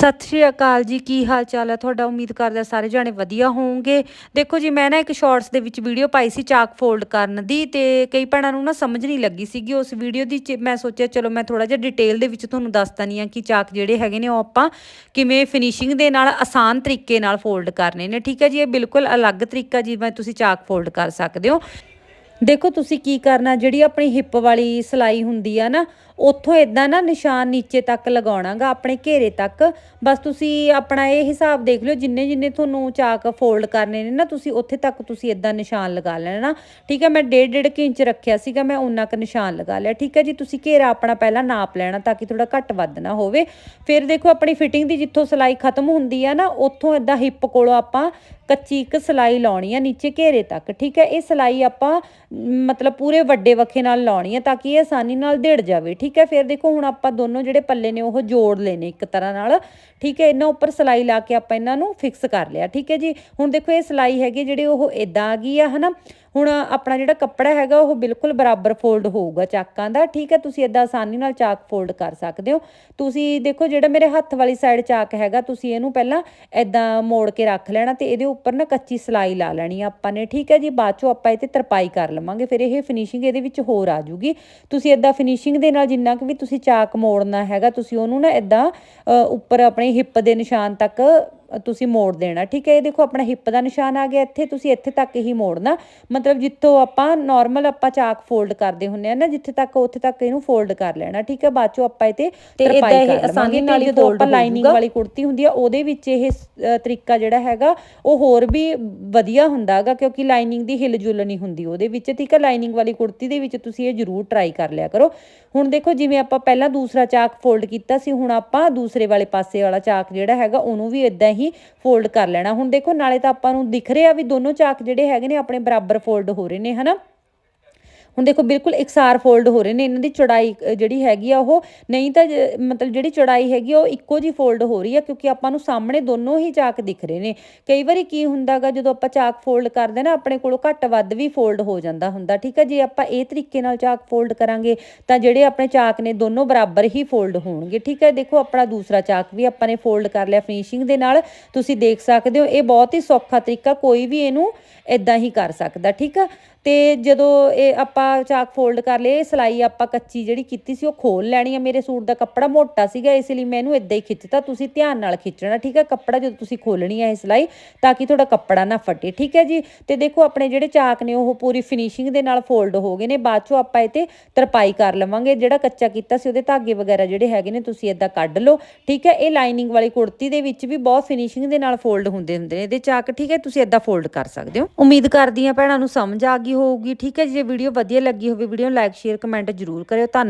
ਸਤਿ ਸ਼੍ਰੀ ਅਕਾਲ ਜੀ, ਕੀ ਹਾਲ ਚਾਲ ਹੈ ਤੁਹਾਡਾ? ਉਮੀਦ ਕਰਦਾ ਸਾਰੇ ਜਾਣੇ ਵਧੀਆ ਹੋਵੋਗੇ। ਦੇਖੋ ਜੀ, ਮੈਂ ਨਾ ਇੱਕ ਸ਼ਾਰਟਸ ਦੇ ਵਿੱਚ ਵੀਡੀਓ ਪਾਈ ਸੀ ਚਾਕ ਫੋਲਡ ਕਰਨ ਦੀ ਤੇ ਕਈ ਭੈਣਾਂ ਨੂੰ ਨਾ ਸਮਝ ਨਹੀਂ ਲੱਗੀ ਸੀਗੀ ਉਸ ਵੀਡੀਓ ਦੀ ਚ- ਮੈਂ ਸੋਚਿਆ, ਚਲੋ ਮੈਂ ਥੋੜਾ ਜਿਹਾ ਡਿਟੇਲ ਦੇ ਵਿੱਚ ਤੁਹਾਨੂੰ ਦੱਸ ਦਨੀ ਆ ਕਿ ਚਾਕ ਜਿਹੜੇ ਹੈਗੇ ਨੇ ਉਹ ਆਪਾਂ ਕਿਵੇਂ ਫਿਨਿਸ਼ਿੰਗ ਦੇ ਨਾਲ ਆਸਾਨ ਤਰੀਕੇ ਨਾਲ ਫੋਲਡ ਕਰਨੇ ਨੇ। ਠੀਕ ਹੈ ਜੀ, ਇਹ ਬਿਲਕੁਲ ਅਲੱਗ ਤਰੀਕਾ ਜਿਵੇਂ ਤੁਸੀਂ ਚਾਕ ਫੋਲਡ ਕਰ ਸਕਦੇ ਹੋ। ਦੇਖੋ ਤੁਸੀਂ ਕੀ ਕਰਨਾ, ਜਿਹੜੀ ਆਪਣੀ ਹਿੱਪ ਵਾਲੀ ਸਲਾਈ ਹੁੰਦੀ ਆ ਨਾ ਉੱਥੋਂ ਇਦਾਂ ਨਾ ਨਿਸ਼ਾਨ ਨੀਚੇ ਤੱਕ ਲਗਾਉਣਾਗਾ, ਆਪਣੇ ਘੇਰੇ ਤੱਕ। ਬਸ ਤੁਸੀਂ ਆਪਣਾ ਇਹ ਹਿਸਾਬ ਦੇਖ ਲਿਓ, ਜਿੰਨੇ ਜਿੰਨੇ ਤੁਹਾਨੂੰ ਚਾਕ ਫੋਲਡ ਕਰਨੇ ਨੇ ਨਾ, ਤੁਸੀਂ ਉੱਥੇ ਤੱਕ ਤੁਸੀਂ ਇਦਾਂ ਨਿਸ਼ਾਨ ਲਗਾ ਲੈਣਾ। ਠੀਕ ਹੈ, ਮੈਂ 1.5 1.5 ਇੰਚ ਰੱਖਿਆ ਸੀਗਾ, ਮੈਂ ਉਨਾ ਕੁ ਨਿਸ਼ਾਨ ਲਗਾ ਲਿਆ। ਠੀਕ ਹੈ ਜੀ, ਤੁਸੀਂ ਘੇਰਾ ਆਪਣਾ ਪਹਿਲਾਂ ਨਾਪ ਲੈਣਾ ਤਾਂ ਕਿ ਥੋੜਾ ਘੱਟ ਵੱਧ ਨਾ ਹੋਵੇ। ਫਿਰ ਦੇਖੋ, ਆਪਣੀ ਫਿਟਿੰਗ ਦੀ ਜਿੱਥੋਂ ਸਲਾਈ ਖਤਮ ਹੁੰਦੀ ਆ ਨਾ, ਉੱਥੋਂ ਇਦਾਂ ਹਿੱਪ ਕੋਲੋਂ ਆਪਾਂ ਕੱਚੀ ਇੱਕ ਸਲਾਈ ਲਾਉਣੀ ਆ ਨੀਚੇ ਘੇਰੇ ਤੱਕ, ਠੀਕ ਹੈ? ਇਹ ਸਲਾਈ ਆਪਾਂ ਮਤਲਬ ਪੂਰੇ ਵੱਡੇ ਵੱਖੇ ਨਾਲ ਲਾਉਣੀ ਆ ਤਾਂ ਕਿ ਇਹ ਆਸਾਨੀ ਨਾਲ ਡਿੜ ਜਾਵੇ, ਠੀਕ ਹੈ? ਫਿਰ ਦੇਖੋ ਹੁਣ ਆਪਾਂ ਦੋਨੋਂ ਜਿਹੜੇ ਪੱਲੇ ਨੇ ਉਹ ਜੋੜ ਲੈਨੇ ਇੱਕ ਤਰ੍ਹਾਂ ਨਾਲ, ਠੀਕ ਹੈ? ਇਹਨਾਂ ਉੱਪਰ ਸਲਾਈ ਲਾ ਕੇ ਆਪਾਂ ਇਹਨਾਂ ਨੂੰ ਫਿਕਸ ਕਰ ਲਿਆ, ਠੀਕ ਹੈ ਜੀ? ਹੁਣ ਦੇਖੋ ਇਹ ਸਲਾਈ ਹੈਗੀ ਜਿਹੜੀ ਉਹ ਇਦਾਂ ਆ ਗਈ ਆ, ਹਨਾ? ਹੁਣ ਆਪਣਾ ਜਿਹੜਾ ਕੱਪੜਾ ਹੈਗਾ ਉਹ ਬਿਲਕੁਲ ਬਰਾਬਰ ਫੋਲਡ ਹੋਊਗਾ ਚਾਕਾਂ ਦਾ, ਠੀਕ ਹੈ, ਤੁਸੀਂ ਇਦਾਂ ਆਸਾਨੀ ਨਾਲ ਚਾਕ ਫੋਲਡ ਕਰ ਸਕਦੇ ਹੋ। ਤੁਸੀਂ ਦੇਖੋ ਜਿਹੜਾ ਮੇਰੇ ਹੱਥ ਵਾਲੀ ਸਾਈਡ ਚਾਕ ਹੈਗਾ, ਤੁਸੀਂ ਇਹਨੂੰ ਪਹਿਲਾਂ ਇਦਾਂ ਮੋੜ ਕੇ ਰੱਖ ਲੈਣਾ ਤੇ ਇਹਦੇ ਉੱਪਰ ਨਾ ਕੱਚੀ ਸਲਾਈ ਲਾ ਲੈਣੀ ਆਪਾਂ ਨੇ, ਠੀਕ ਹੈ ਜੀ। ਬਾਅਦ ਚੋਂ ਆਪਾਂ ਇਹ ਤੇ ਤਰਪਾਈ ਕਰ ਲਵਾਂਗੇ, ਫਿਰ ਇਹ ਫਿਨਿਸ਼ਿੰਗ ਇਹਦੇ ਵਿੱਚ ਹੋਰ ਆ ਜੂਗੀ ਤੁਸੀਂ ਇਦਾਂ ਫਿਨਿਸ਼ਿੰਗ ਦੇ ਨਾਲ ਜਿੰਨਾ ਕੁ ਵੀ ਤੁਸੀਂ ਚਾਕ ਮੋੜਨਾ ਹੈਗਾ, ਤੁਸੀਂ ਉਹਨੂੰ ਨਾ ਇਦਾਂ ਉੱਪਰ ਆਪਣੇ ਹਿੱਪ ਦੇ ਨਿਸ਼ਾਨ ਤੱਕ ਤੁਸੀਂ ਮੋੜ ਦੇਣਾ। ਠੀਕ ਹੈ ਇਹ ਦੇਖੋ ਆਪਣਾ ਹਿੱਪ ਦਾ ਨਿਸ਼ਾਨ ਆ ਗਿਆ ਇੱਥੇ ਤੁਸੀਂ ਇੱਥੇ ਤੱਕ ਹੀ ਮੋੜਨਾ। ਮਤਲਬ ਜਿੱਥੋਂ ਆਪਾਂ ਨਾਰਮਲ ਆਪਾਂ ਚਾਕ ਫੋਲਡ ਕਰਦੇ ਹੁੰਨੇ ਆ ਨਾ ਜਿੱਥੇ ਤੱਕ ਉੱਥੇ ਤੱਕ ਇਹਨੂੰ ਫੋਲਡ ਕਰ ਲੈਣਾ। ਠੀਕ ਹੈ ਬਾਅਦ ਚੋਂ ਆਪਾਂ ਇਹ ਤੇ ਤਰਪਾਈ ਕਰ ਆਸਾਨੀ ਨਾਲ ਜਦੋਂ ਆਪਾਂ ਲਾਈਨਿੰਗ ਵਾਲੀ ਕੁੜਤੀ ਹੁੰਦੀ ਆ ਉਹਦੇ ਵਿੱਚ ਇਹ ਤਰੀਕਾ ਜਿਹੜਾ ਹੈਗਾ ਉਹ ਹੋਰ ਵੀ ਵਧੀਆ ਹੁੰਦਾ ਹੈਗਾ ਕਿਉਂਕਿ ਲਾਈਨਿੰਗ ਦੀ ਹਿਲ ਜੁਲ ਨਹੀਂ ਹੁੰਦੀ ਉਹਦੇ ਵਿੱਚ। ਠੀਕ ਹੈ ਲਾਈਨਿੰਗ ਵਾਲੀ ਕੁੜਤੀ ਦੇ ਵਿੱਚ ਤੁਸੀਂ ਇਹ ਜ਼ਰੂਰ ਟਰਾਈ ਕਰ ਲਿਆ ਕਰੋ। ਹੁਣ ਦੇਖੋ ਜਿਵੇਂ ਆਪਾਂ ਪਹਿਲਾਂ ਦੂਸਰਾ ਚਾਕ ਫੋਲਡ ਕੀਤਾ ਸੀ ਹੁਣ ਆਪਾਂ ਦੂਸਰੇ ਵਾਲੇ ਪਾਸੇ ਵਾਲਾ ਚਾਕ ਜਿਹੜਾ ਹੈਗਾ ਉਹਨੂੰ ਵੀ ਇਦਾਂ ਹੀ ਫੋਲਡ ਕਰ ਲੈਣਾ। ਹੁਣ ਦੇਖੋ, ਨਾਲੇ ਤਾਂ ਆਪਾਂ ਨੂੰ ਦਿਖ ਰਿਹਾ ਵੀ ਦੋਨੋਂ ਚਾਕ ਜਿਹੜੇ ਹੈਗੇ ਨੇ, ਆਪਣੇ ਬਰਾਬਰ ਫੋਲਡ ਹੋ ਰਹੇ ਨੇ, ਹਨਾ? ਹੁਣ ਦੇਖੋ ਬਿਲਕੁਲ ਇਕਸਾਰ ਫੋਲਡ ਹੋ ਰਹੇ ਨੇ, ਇਹਨਾਂ ਦੀ ਚੌੜਾਈ ਜਿਹੜੀ ਹੈਗੀ ਆ ਉਹ, ਨਹੀਂ ਤਾਂ ਮਤਲਬ ਜਿਹੜੀ ਚੌੜਾਈ ਹੈਗੀ ਉਹ ਇੱਕੋ ਜੀ ਫੋਲਡ ਹੋ ਰਹੀ ਆ, ਕਿਉਂਕਿ ਆਪਾਂ ਨੂੰ ਸਾਹਮਣੇ ਦੋਨੋਂ ਹੀ ਚਾਕ ਦਿਖ ਰਹੇ ਨੇ। ਕਈ ਵਾਰੀ ਕੀ ਹੁੰਦਾਗਾ, ਜਦੋਂ ਆਪਾਂ ਚਾਕ ਫੋਲਡ ਕਰਦੇ ਨਾ, ਆਪਣੇ ਕੋਲੋਂ ਘੱਟ ਵੱਧ ਵੀ ਫੋਲਡ ਹੋ ਜਾਂਦਾ ਹੁੰਦਾ, ਠੀਕ ਹੈ ਜੇ ਆਪਾਂ ਇਹ ਤਰੀਕੇ ਨਾਲ ਚਾਕ ਫੋਲਡ ਕਰਾਂਗੇ, ਤਾਂ ਜਿਹੜੇ ਆਪਣੇ ਚਾਕ ਨੇ, ਦੋਨੋਂ ਬਰਾਬਰ ਹੀ ਫੋਲਡ ਹੋਣਗੇ, ਠੀਕ ਹੈ ਦੇਖੋ, ਆਪਣਾ ਦੂਸਰਾ ਚਾਕ ਵੀ ਆਪਾਂ ਨੇ ਫੋਲਡ ਕਰ ਲਿਆ ਫਿਨਿਸ਼ਿੰਗ ਦੇ ਨਾਲ, ਤੁਸੀਂ ਦੇਖ ਸਕਦੇ ਹੋ, ਇਹ ਬਹੁਤ ਹੀ ਸੌਖਾ ਤਰੀਕਾ, ਕੋਈ ਵੀ ਇਹਨੂੰ ਇਦਾਂ ਹੀ ਕਰ ਸਕਦਾ, ਠੀਕ ਆ? ਤੇ ਜਦੋਂ ਇਹ ਆਪਾਂ ਚਾਕ ਫੋਲਡ ਕਰ ਲਏ, ਇਹ ਸਲਾਈ ਆਪਾਂ ਕੱਚੀ ਜਿਹੜੀ ਕੀਤੀ ਸੀ ਉਹ ਖੋਲ ਲੈਣੀ ਆ। ਮੇਰੇ ਸੂਟ ਦਾ ਕੱਪੜਾ ਮੋਟਾ ਸੀਗਾ, ਇਸ ਲਈ ਮੈਂ ਇਹਨੂੰ ਇਦਾਂ ਹੀ ਖਿੱਚਤਾ। ਤੁਸੀਂ ਧਿਆਨ ਨਾਲ ਖਿੱਚਣਾ, ਠੀਕ ਹੈ ਕੱਪੜਾ ਜਦੋਂ ਤੁਸੀਂ ਖੋਲਣੀ ਹੈ ਇਹ ਸਲਾਈ, ਤਾਂ ਕਿ ਤੁਹਾਡਾ ਕੱਪੜਾ ਨਾ ਫਟੇ, ਠੀਕ ਹੈ ਜੀ? ਤੇ ਦੇਖੋ, ਆਪਣੇ ਜਿਹੜੇ ਚਾਕ ਨੇ, ਉਹ ਪੂਰੀ ਫਿਨਿਸ਼ਿੰਗ ਦੇ ਨਾਲ ਫੋਲਡ ਹੋ ਗਏ ਨੇ। ਬਾਅਦ ਚੋਂ ਆਪਾਂ ਇਹ ਤੇ ਤਰਪਾਈ ਕਰ ਲਵਾਂਗੇ। ਜਿਹੜਾ ਕੱਚਾ ਕੀਤਾ ਸੀ, ਉਹਦੇ ਧਾਗੇ ਵਗੈਰਾ ਜਿਹੜੇ ਹੈਗੇ ਨੇ, ਤੁਸੀਂ ਇਦਾਂ ਕੱਢ ਲਓ, ਠੀਕ ਹੈ ਇਹ ਲਾਈਨਿੰਗ ਵਾਲੀ ਕੁੜਤੀ ਦੇ ਵਿੱਚ ਵੀ ਬਹੁਤ ਫਿਨਿਸ਼ਿੰਗ ਦੇ ਨਾਲ ਫੋਲਡ ਹੁੰਦੇ ਹੁੰਦੇ ਨੇ ਇਹਦੇ ਚਾਕ, ਠੀਕ ਹੈ ਤੁਸੀਂ ਇਦਾਂ ਫੋਲਡ ਕਰ ਸਕਦੇ ਹੋ। ਉਮੀਦ ਕਰਦੀ ਹਾਂ ਭੈਣਾਂ ਨੂੰ ਸਮਝ ਆ ਗਈ ਹੋਊਗੀ, ਠੀਕ ਹੈ? ਜੇ ਵੀਡੀਓ ਵਧੀਆ ਲੱਗੀ ਹੋਵੇ ਵੀਡੀਓ ਨੂੰ ਲਾਈਕ ਸ਼ੇਅਰ ਕਮੈਂਟ ਜ਼ਰੂਰ ਕਰਿਓ। ਧੰਨ